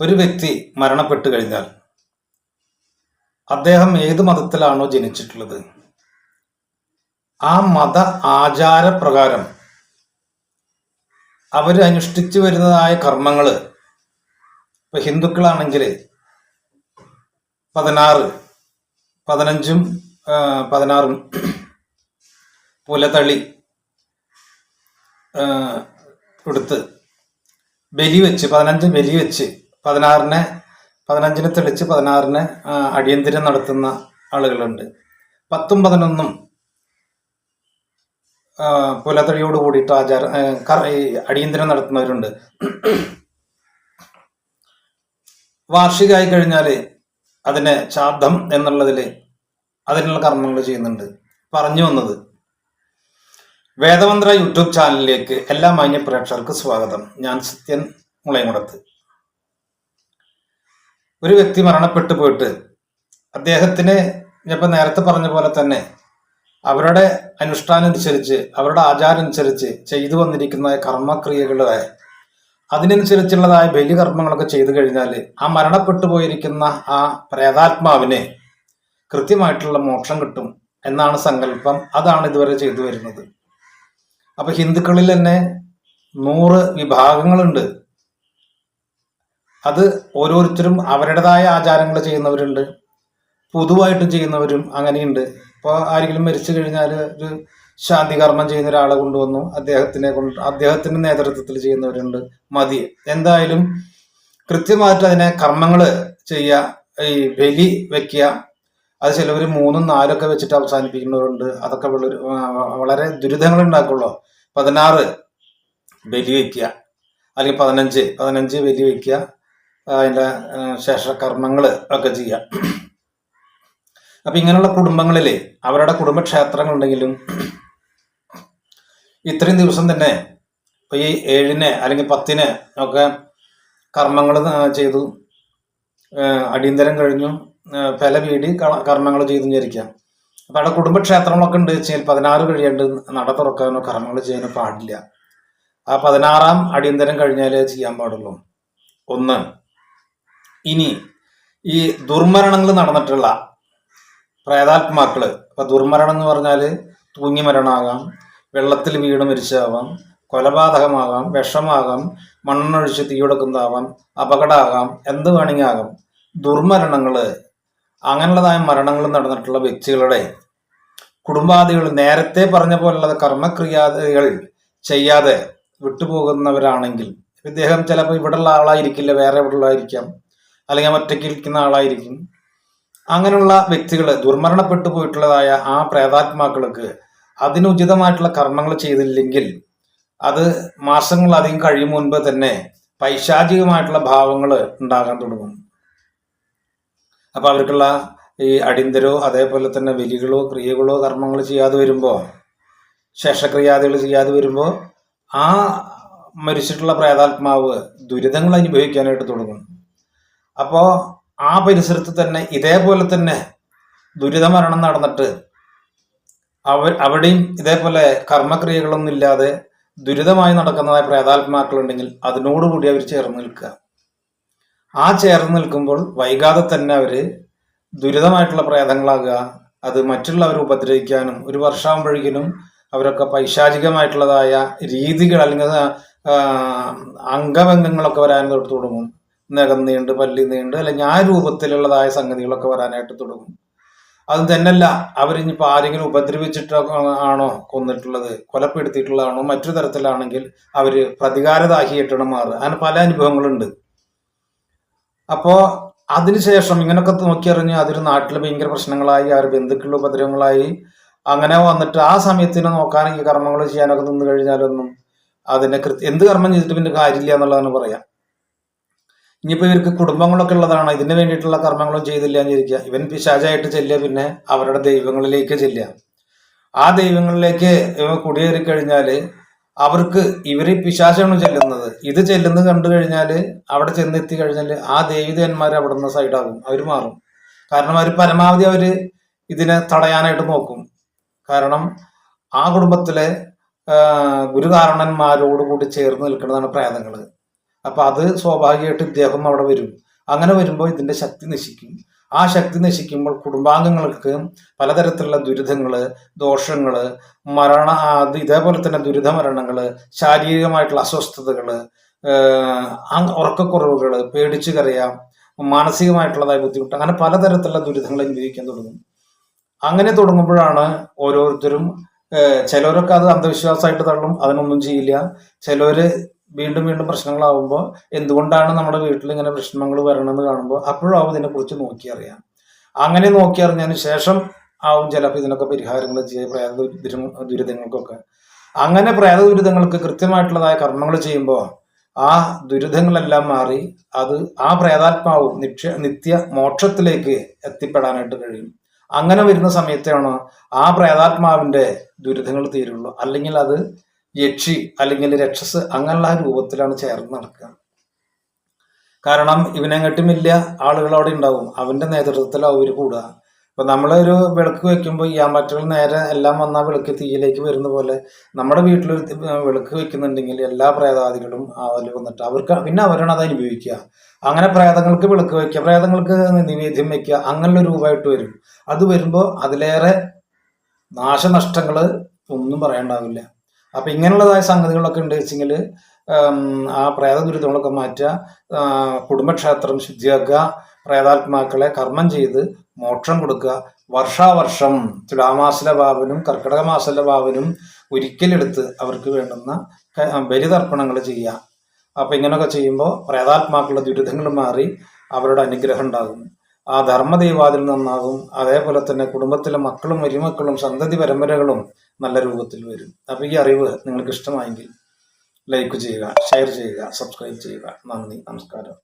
ഒരു വ്യക്തി മരണപ്പെട്ടു കഴിഞ്ഞാൽ അദ്ദേഹം ഏത് മതത്തിലാണോ ജനിച്ചിട്ടുള്ളത്? ആ മത ആചാരപ്രകാരം അവർ അനുഷ്ഠിച്ചു വരുന്നതായ കർമ്മങ്ങൾ ഇപ്പൊ ഹിന്ദുക്കളാണെങ്കിൽ പതിനാറ് പതിനഞ്ചും പതിനാറും പുലതളി കൊടുത്ത് ബലി വെച്ച് പതിനഞ്ച് ബലി വെച്ച് പതിനാറിന് പതിനഞ്ചിന് തെളിച്ച് പതിനാറിന് അടിയന്തിരം നടത്തുന്ന ആളുകളുണ്ട്. പത്തും പതിനൊന്നും പുലത്തടിയോട് കൂടിയിട്ട് ആചാര അടിയന്തിരം നടത്തുന്നവരുണ്ട്. വാർഷികമായി കഴിഞ്ഞാൽ അതിനെ ശാബ്ദം എന്നുള്ളതിൽ അതിനുള്ള കർമ്മങ്ങൾ ചെയ്യുന്നുണ്ട്. പറഞ്ഞു വന്നത് വേദമന്ത്ര യൂട്യൂബ് ചാനലിലേക്ക് എല്ലാ മാന്യ പ്രേക്ഷകർക്ക് സ്വാഗതം. ഞാൻ സത്യൻ മുളയങ്കുടത്ത് ഒരു വ്യക്തി മരണപ്പെട്ടു പോയിട്ട് അദ്ദേഹത്തിന് ഇപ്പം നേരത്തെ പറഞ്ഞ പോലെ തന്നെ അവരുടെ അനുഷ്ഠാനം അനുസരിച്ച് അവരുടെ ആചാരം അനുസരിച്ച് ചെയ്തു വന്നിരിക്കുന്ന കർമ്മക്രിയകളുടെ അതിനനുസരിച്ചുള്ളതായ ബലികർമ്മങ്ങളൊക്കെ ചെയ്തു കഴിഞ്ഞാൽ ആ മരണപ്പെട്ടു പോയിരിക്കുന്ന ആ പ്രേതാത്മാവിനെ കൃത്യമായിട്ടുള്ള മോക്ഷം കിട്ടും എന്നാണ് സങ്കല്പം. അതാണ് ഇതുവരെ ചെയ്തു വരുന്നത്. അപ്പൊ ഹിന്ദുക്കളിൽ തന്നെ നൂറ് വിഭാഗങ്ങളുണ്ട്. അത് ഓരോരുത്തരും അവരുടേതായ ആചാരങ്ങൾ ചെയ്യുന്നവരുണ്ട്. പൊതുവായിട്ട് ചെയ്യുന്നവരും അങ്ങനെയുണ്ട്. ഇപ്പോൾ ആരെങ്കിലും മരിച്ചു കഴിഞ്ഞാൽ ഒരു ശാന്തി കർമ്മം ചെയ്യുന്ന ഒരാളെ കൊണ്ടുവന്നു. അദ്ദേഹത്തിനെ കൊണ്ട് അദ്ദേഹത്തിന്റെ നേതൃത്വത്തിൽ ചെയ്യുന്നവരുണ്ട്. മതി. എന്തായാലും കൃത്യമായിട്ട് അതിനെ കർമ്മങ്ങൾ ചെയ്യുക ഈ ബലി വെക്കുക. അത് ചിലവർ മൂന്നും നാലൊക്കെ വെച്ചിട്ട് അവസാനിപ്പിക്കുന്നവരുണ്ട്. അതൊക്കെ വളരെ വളരെ ദുരിതങ്ങൾ ഉണ്ടാക്കുള്ളൂ. പതിനാറ് ബലി വയ്ക്കുക അല്ലെങ്കിൽ പതിനഞ്ച് പതിനഞ്ച് ബലി വയ്ക്കുക അതിന്റെ ശേഷകർമ്മങ്ങൾ ഒക്കെ ചെയ്യാം. അപ്പം ഇങ്ങനെയുള്ള കുടുംബങ്ങളിൽ അവരുടെ കുടുംബക്ഷേത്രങ്ങളുണ്ടെങ്കിലും ഇത്രയും ദിവസം തന്നെ ഇപ്പൊ ഈ ഏഴിന് അല്ലെങ്കിൽ പത്തിന് ഒക്കെ കർമ്മങ്ങൾ ചെയ്തു. അടിയന്തരം കഴിഞ്ഞു. പല വീടി കർമ്മങ്ങൾ ചെയ്തു വിചാരിക്കാം. അപ്പൊ അവിടെ കുടുംബക്ഷേത്രങ്ങളൊക്കെ ഉണ്ട് വെച്ചാൽ പതിനാറ് കഴിയാണ്ട് നട തുറക്കാനോ കർമ്മങ്ങൾ ചെയ്യാനോ പാടില്ല. ആ പതിനാറാം അടിയന്തരം കഴിഞ്ഞാലേ ചെയ്യാൻ പാടുള്ളൂ. ഒന്ന് ഇനി ഈ ദുർമരണങ്ങൾ നടന്നിട്ടുള്ള പ്രേതാത്മാക്കൾ ഇപ്പൊ ദുർമരണം എന്ന് പറഞ്ഞാൽ തൂങ്ങി മരണമാകാം വെള്ളത്തിൽ വീണ് മരിച്ചാവാം കൊലപാതകമാകാം വിഷമാകാം മണ്ണൊഴിച്ച് തീയൊടുക്കുന്നതാവാം അപകടമാകാം എന്ത് വേണമെങ്കിൽ ആകാം ദുർമരണങ്ങൾ അങ്ങനെയുള്ളതായ മരണങ്ങൾ നടന്നിട്ടുള്ള വ്യക്തികളുടെ കുടുംബാദികൾ നേരത്തെ പറഞ്ഞ പോലുള്ള കർമ്മക്രിയാദികൾ ചെയ്യാതെ വിട്ടുപോകുന്നവരാണെങ്കിൽ ഇദ്ദേഹം ചിലപ്പോൾ ഇവിടെയുള്ള ആളായിരിക്കില്ല വേറെ ഇവിടെ ആയിരിക്കാം അല്ലെങ്കിൽ ഒറ്റയ്ക്ക് ഇരിക്കുന്ന ആളായിരിക്കും. അങ്ങനെയുള്ള വ്യക്തികൾ ദുർമരണപ്പെട്ടു പോയിട്ടുള്ളതായ ആ പ്രേതാത്മാക്കൾക്ക് അതിനുചിതമായിട്ടുള്ള കർമ്മങ്ങൾ ചെയ്തില്ലെങ്കിൽ അത് മാസങ്ങളധികം കഴിയും മുൻപ് തന്നെ പൈശാചികമായിട്ടുള്ള ഭാവങ്ങൾ ഉണ്ടാകാൻ തുടങ്ങും. അപ്പൊ അവർക്കുള്ള ഈ അടിന്തരോ അതേപോലെ തന്നെ ബലികളോ ക്രിയകളോ കർമ്മങ്ങൾ ചെയ്യാതെ വരുമ്പോൾ ശേഷക്രിയാദികൾ ചെയ്യാതെ വരുമ്പോൾ ആ മരിച്ചിട്ടുള്ള പ്രേതാത്മാവ് ദുരിതങ്ങൾ അനുഭവിക്കാനായിട്ട് തുടങ്ങും. അപ്പോൾ ആ പരിസരത്ത് തന്നെ ഇതേപോലെ തന്നെ ദുരിതമരണം നടന്നിട്ട് അവ അവിടെയും ഇതേപോലെ കർമ്മക്രിയകളൊന്നും ഇല്ലാതെ ദുരിതമായി നടക്കുന്നതായ പ്രേതാത്മാക്കളുണ്ടെങ്കിൽ അതിനോടുകൂടി അവർ ചേർന്ന് നിൽക്കുക. ആ ചേർന്ന് നിൽക്കുമ്പോൾ വൈകാതെ തന്നെ അവർ ദുരിതമായിട്ടുള്ള പ്രേതങ്ങളാകുക അത് മറ്റുള്ളവരെ ഉപദ്രവിക്കാനും ഒരു വർഷമാകുമ്പോഴേക്കിനും അവരൊക്കെ പൈശാചികമായിട്ടുള്ളതായ രീതികൾ അല്ലെങ്കിൽ അംഗഭംഗങ്ങളൊക്കെ വരാൻ തൊട്ട് തുടങ്ങും. നഖം നീണ്ട് പല്ലി നീണ്ട് അല്ലെങ്കിൽ ആ രൂപത്തിലുള്ളതായ സംഗതികളൊക്കെ വരാനായിട്ട് തുടങ്ങും. അത് തന്നെയല്ല അവരിനിപ്പോൾ ആരെങ്കിലും ഉപദ്രവിച്ചിട്ട് ആണോ കൊന്നിട്ടുള്ളത് കൊലപ്പെടുത്തിയിട്ടുള്ളതാണോ മറ്റു തരത്തിലാണെങ്കിൽ അവർ പ്രതികാരദാഹിയായിട്ടാണ് മാറുക. അങ്ങനെ പല അനുഭവങ്ങളുണ്ട്. അപ്പോൾ അതിനുശേഷം ഇങ്ങനെയൊക്കെ നോക്കിയറിഞ്ഞ് അതൊരു നാട്ടിൽ ഭയങ്കര പ്രശ്നങ്ങളായി അവർ ബന്ധുക്കളുടെ ഉപദ്രവങ്ങളായി അങ്ങനെ വന്നിട്ട് ആ സമയത്തിന് ഈ കർമ്മങ്ങൾ ചെയ്യാനൊക്കെ നിന്ന് കഴിഞ്ഞാലൊന്നും അതിനെ കൃത്യ എന്ത് കർമ്മം ചെയ്തിട്ട് പിന്നെ കാര്യമില്ല എന്നുള്ളതാണ് പറയാം. ഇനിയിപ്പോ ഇവർക്ക് കുടുംബങ്ങളൊക്കെ ഉള്ളതാണ്. ഇതിന് വേണ്ടിയിട്ടുള്ള കർമ്മങ്ങളും ചെയ്തില്ല എന്ന് ഇരിക്കുക ഇവൻ പിശാചായിട്ട് ചെല്ലുക പിന്നെ അവരുടെ ദൈവങ്ങളിലേക്ക് ചെല്ലുക. ആ ദൈവങ്ങളിലേക്ക് കുടിയേറി കഴിഞ്ഞാൽ അവർക്ക് ഇവർ പിശാചാണ് ചെല്ലുന്നത്. ഇത് ചെല്ലുന്നത് കണ്ടു കഴിഞ്ഞാൽ അവിടെ ചെന്നെത്തി കഴിഞ്ഞാൽ ആ ദേവിതന്മാർ അവിടെ നിന്ന് സൈഡാകും. അവർ മാറും. കാരണം അവർ പരമാവധി അവർ ഇതിനെ തടയാനായിട്ട് നോക്കും. കാരണം ആ കുടുംബത്തിലെ ഗുരുകാരണന്മാരോട് കൂടി ചേർന്ന് നിൽക്കുന്നതാണ് പ്രേതങ്ങൾ. അപ്പൊ അത് സ്വാഭാവികമായിട്ട് ഇദ്ദേഹം അവിടെ വരും. അങ്ങനെ വരുമ്പോൾ ഇതിന്റെ ശക്തി നശിക്കും. ആ ശക്തി നശിക്കുമ്പോൾ കുടുംബാംഗങ്ങൾക്ക് പലതരത്തിലുള്ള ദുരിതങ്ങൾ ദോഷങ്ങൾ മരണ ഇതേപോലെ തന്നെ ദുരിത മരണങ്ങൾ ശാരീരികമായിട്ടുള്ള അസ്വസ്ഥതകൾ ഉറക്കക്കുറവുകൾ പേടിച്ചു കരയാം മാനസികമായിട്ടുള്ളതായ ബുദ്ധിമുട്ട് അങ്ങനെ പലതരത്തിലുള്ള ദുരിതങ്ങൾ അനുഭവിക്കാൻ തുടങ്ങും. അങ്ങനെ തുടങ്ങുമ്പോഴാണ് ഓരോരുത്തരും ചിലരൊക്കെ അത് അന്ധവിശ്വാസമായിട്ട് തള്ളും അതിനൊന്നും ചെയ്യില്ല. ചിലര് വീണ്ടും വീണ്ടും പ്രശ്നങ്ങളാവുമ്പോൾ എന്തുകൊണ്ടാണ് നമ്മുടെ വീട്ടിൽ ഇങ്ങനെ പ്രശ്നങ്ങൾ വരണമെന്ന് കാണുമ്പോൾ അപ്പോഴാവും ഇതിനെക്കുറിച്ച് നോക്കി അറിയാം അങ്ങനെ നോക്കിയറിഞ്ഞതിന് ശേഷം ആവും ചിലപ്പോൾ ഇതിനൊക്കെ പരിഹാരങ്ങൾ ചെയ്യുക പ്രേത ദുരിതങ്ങൾക്കൊക്കെ. അങ്ങനെ പ്രേത ദുരിതങ്ങൾക്ക് കൃത്യമായിട്ടുള്ളതായ കർമ്മങ്ങൾ ചെയ്യുമ്പോൾ ആ ദുരിതങ്ങളെല്ലാം മാറി അത് ആ പ്രേതാത്മാവും നിക്ഷ നിത്യ മോക്ഷത്തിലേക്ക് എത്തിപ്പെടാനായിട്ട് കഴിയും. അങ്ങനെ വരുന്ന സമയത്താണ് ആ പ്രേതാത്മാവിന്റെ ദുരിതങ്ങൾ തീരുള്ളൂ. അല്ലെങ്കിൽ അത് യക്ഷി അല്ലെങ്കിൽ രക്ഷസ് അങ്ങനെയുള്ള രൂപത്തിലാണ് ചേർന്ന് നടക്കുക. കാരണം ഇവനെങ്ങട്ടും വലിയ ആളുകൾ അവിടെ ഉണ്ടാവും. അവന്റെ നേതൃത്വത്തിൽ അവർ കൂടുക. അപ്പൊ നമ്മളൊരു വിളക്ക് വെക്കുമ്പോൾ ഈ ആമ്പറ്റുകൾ നേരെ എല്ലാം വന്ന ആ വിളക്ക് തീയിലേക്ക് വരുന്ന പോലെ നമ്മുടെ വീട്ടിലൊരു വിളക്ക് വെക്കുന്നുണ്ടെങ്കിൽ എല്ലാ പ്രേതാദികളും അതിൽ വന്നിട്ട് അവർക്ക് പിന്നെ അവരാണ് അത് അനുഭവിക്കുക. അങ്ങനെ പ്രേതങ്ങൾക്ക് വിളക്ക് വെക്കുക പ്രേതങ്ങൾക്ക് നിവേദ്യം വെക്കുക അങ്ങനെയുള്ള രൂപമായിട്ട് വരും. അത് വരുമ്പോൾ അതിലേറെ നാശനഷ്ടങ്ങൾ ഒന്നും പറയാണ്ടാവില്ല അപ്പൊ ഇങ്ങനെയുള്ളതായ സംഗതികളൊക്കെ ഉണ്ട് വെച്ചെങ്കിൽ ആ പ്രേത ദുരിതങ്ങളൊക്കെ മാറ്റുക കുടുംബക്ഷേത്രം ശുദ്ധിയാക്കുക പ്രേതാത്മാക്കളെ കർമ്മം ചെയ്ത് മോക്ഷം കൊടുക്കുക. വർഷാവർഷം തുലാമാസിലെ ഭാവനും കർക്കിടക മാസത്തിലെ ഭാവനും ഒരിക്കലെടുത്ത് അവർക്ക് വേണ്ടുന്ന ബലിതർപ്പണങ്ങൾ ചെയ്യുക. അപ്പൊ ഇങ്ങനെയൊക്കെ ചെയ്യുമ്പോൾ പ്രേതാത്മാക്കളുടെ ദുരിതങ്ങൾ മാറി അവരുടെ അനുഗ്രഹം ഉണ്ടാകും. ആ ധർമ്മദൈവാതിൽ നിന്നാകും. അതേപോലെ തന്നെ കുടുംബത്തിലെ മക്കളും മരുമക്കളും സന്തതി പരമ്പരകളും നല്ല രൂപത്തിൽ വരും. അപ്പൊ ഈ അറിവ് നിങ്ങൾക്ക് ഇഷ്ടമായെങ്കിൽ ലൈക്ക് ചെയ്യുക ഷെയർ ചെയ്യുക സബ്സ്ക്രൈബ് ചെയ്യുക. നന്ദി നമസ്കാരം.